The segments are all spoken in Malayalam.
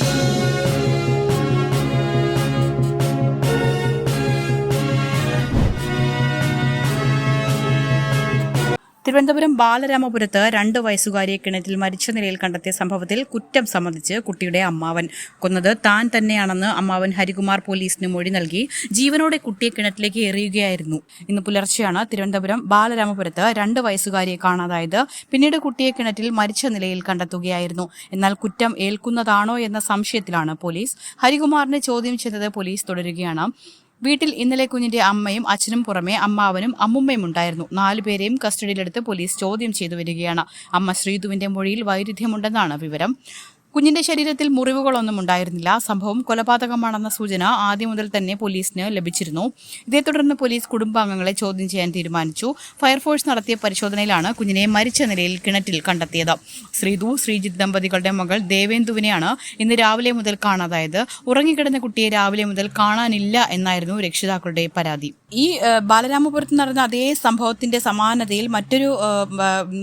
Thank you. തിരുവനന്തപുരം ബാലരാമപുരത്ത് രണ്ട് വയസ്സുകാരിയെ കിണറ്റിൽ മരിച്ച നിലയിൽ കണ്ടെത്തിയ സംഭവത്തിൽ കുറ്റം സംബന്ധിച്ച് കുട്ടിയുടെ അമ്മാവൻ കൊന്നത് താൻ തന്നെയാണെന്ന് അമ്മാവൻ ഹരികുമാർ പോലീസിന് മൊഴി നൽകി. ജീവനോടെ കുട്ടിയെ കിണറ്റിലേക്ക് എറിയുകയായിരുന്നു. ഇന്ന് പുലർച്ചെയാണ് തിരുവനന്തപുരം ബാലരാമപുരത്ത് രണ്ട് വയസ്സുകാരിയെ കാണാതായത്. പിന്നീട് കുട്ടിയെ കിണറ്റിൽ മരിച്ച നിലയിൽ കണ്ടെത്തുകയായിരുന്നു. എന്നാൽ കുറ്റം ഏൽക്കുന്നതാണോ എന്ന സംശയത്തിലാണ് പോലീസ്. ഹരികുമാറിനെ ചോദ്യം ചെയ്തത് പോലീസ് തുടരുകയാണ്. വീട്ടിൽ ഇന്നലെ കുഞ്ഞിന്റെ അമ്മയും അച്ഛനും പുറമെ അമ്മാവനും അമ്മുമ്മയും ഉണ്ടായിരുന്നു. നാലുപേരെയും കസ്റ്റഡിയിലെടുത്ത് പോലീസ് ചോദ്യം ചെയ്തു വരികയാണ്. അമ്മ ശ്രീതുവിന്റെ മൊഴിയിൽ വൈരുദ്ധ്യമുണ്ടെന്നാണ് വിവരം. കുഞ്ഞിന്റെ ശരീരത്തിൽ മുറിവുകളൊന്നും ഉണ്ടായിരുന്നില്ല. സംഭവം കൊലപാതകമാണെന്ന സൂചന ആദ്യം മുതൽ തന്നെ പോലീസിന് ലഭിച്ചിരുന്നു. ഇതേ തുടർന്ന് പോലീസ് കുടുംബാംഗങ്ങളെ ചോദ്യം ചെയ്യാൻ തീരുമാനിച്ചു. ഫയർഫോഴ്സ് നടത്തിയ പരിശോധനയിലാണ് കുഞ്ഞിനെ മരിച്ച നിലയിൽ കിണറ്റിൽ കണ്ടെത്തിയത്. ശ്രീതു ശ്രീജിത്ത് ദമ്പതികളുടെ മകൾ ദേവേന്ദുവിനെയാണ് ഇന്ന് രാവിലെ മുതൽ കാണാതായത്. ഉറങ്ങിക്കിടന്ന കുട്ടിയെ രാവിലെ മുതൽ കാണാനില്ല എന്നായിരുന്നു രക്ഷിതാക്കളുടെ പരാതി. ഈ ബാലരാമപുരത്ത് നടന്ന അതേ സംഭവത്തിന്റെ സമാനതയിൽ മറ്റൊരു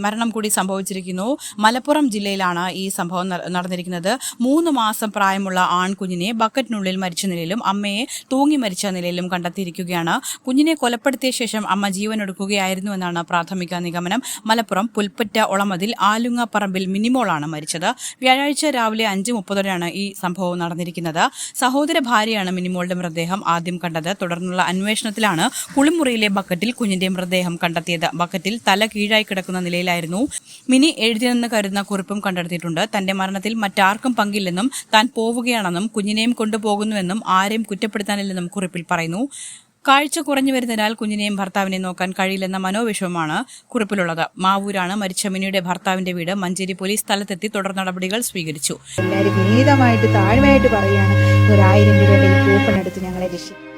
മരണം കൂടി സംഭവിച്ചിരിക്കുന്നു. മലപ്പുറം ജില്ലയിലാണ് ഈ സംഭവം ന- നടന്നിരിക്കുന്നത് മൂന്ന് മാസം പ്രായമുള്ള ആൺകുഞ്ഞിനെ ബക്കറ്റിനുള്ളിൽ മരിച്ച നിലയിലും അമ്മയെ തൂങ്ങി മരിച്ച നിലയിലും കണ്ടെത്തിയിരിക്കുകയാണ്. കുഞ്ഞിനെ കൊലപ്പെടുത്തിയ ശേഷം അമ്മ ജീവനൊടുക്കുകയായിരുന്നു എന്നാണ് പ്രാഥമിക നിഗമനം. മലപ്പുറം പുൽപ്പറ്റ ഒളമതിൽ ആലുങ്ങ പറമ്പിൽ മിനിമോളാണ് മരിച്ചത്. വ്യാഴാഴ്ച രാവിലെ അഞ്ച് മുപ്പതോടെയാണ് ഈ സംഭവം നടന്നിരിക്കുന്നത്. സഹോദര ഭാര്യയാണ് മിനിമോളുടെ മൃതദേഹം ആദ്യം കണ്ടത്. തുടർന്നുള്ള അന്വേഷണത്തിലാണ് കുളിമുറിയിലെ ബക്കറ്റിൽ കുഞ്ഞിന്റെ മൃതദേഹം കണ്ടെത്തിയത്. ബക്കറ്റിൽ തല കീഴായി കിടക്കുന്ന നിലയിലായിരുന്നു. മിനി എഴുതിയെന്ന് കരുതുന്ന കുറിപ്പും കണ്ടെടുത്തിട്ടുണ്ട്. തന്റെ മരണത്തിൽ മറ്റാർക്കും പങ്കില്ലെന്നും താൻ പോവുകയാണെന്നും കുഞ്ഞിനെയും കൊണ്ടുപോകുന്നുവെന്നും ആരെയും കുറ്റപ്പെടുത്താനില്ലെന്നും കുറിപ്പിൽ പറയുന്നു. കാഴ്ച കുറഞ്ഞു വരുന്നതിനാൽ കുഞ്ഞിനെയും ഭർത്താവിനെ നോക്കാൻ കഴിയില്ലെന്ന മനോവിഷമമാണ് കുറിപ്പിലുള്ളത്. മാവൂരാണ് മരിച്ച മിനിയുടെ ഭർത്താവിന്റെ വീട്. മഞ്ചേരി പോലീസ് സ്ഥലത്തെത്തി തുടർ നടപടികൾ സ്വീകരിച്ചു. എല്ലാവരും വിനീതമായിട്ട് താഴ്മയായിട്ട് പറയുകയാണ്. ഒരായിരം രൂപയുടെ കൂപ്പൺ എടുത്ത് ഞങ്ങളെ രക്ഷിക്കും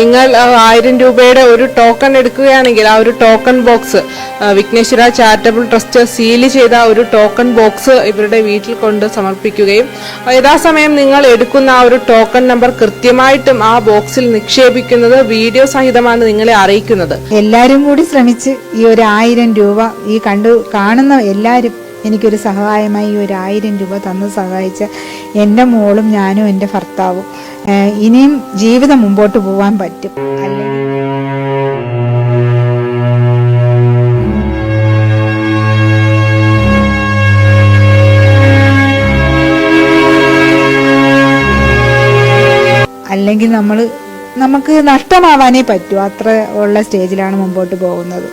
നിങ്ങൾ ആയിരം രൂപയുടെ ഒരു ടോക്കൺ എടുക്കുകയാണെങ്കിൽ ആ ഒരു token box Vighneshwara charitable trust seal ചെയ്ത ഒരു ടോക്കൺ ബോക്സ് ഇവരുടെ വീട്ടിൽ കൊണ്ട് സമർപ്പിക്കുകയും യഥാസമയം നിങ്ങൾ എടുക്കുന്ന ആ ഒരു ടോക്കൺ നമ്പർ കൃത്യമായിട്ടും ആ ബോക്സിൽ നിക്ഷേപിക്കുന്നത് വീഡിയോ സഹിതമാണ് നിങ്ങളെ അറിയിക്കുന്നത്. എല്ലാവരും കൂടി ശ്രമിച്ച് ഈ ഒരു ആയിരം രൂപ ഈ കണ്ടു കാണുന്ന എല്ലാവരും എനിക്കൊരു സഹായമായി ഒരു ആയിരം രൂപ തന്ന് സഹായിച്ച എന്റെ മോളും ഞാനും എന്റെ ഭർത്താവും. ഇനിയും ജീവിതം മുമ്പോട്ട് പോവാൻ പറ്റും. അല്ലെങ്കിൽ അല്ലെങ്കിൽ നമ്മൾ നമുക്ക് നഷ്ടമാവാനേ പറ്റൂ. അത്ര ഉള്ള സ്റ്റേജിലാണ് മുമ്പോട്ട് പോകുന്നത്.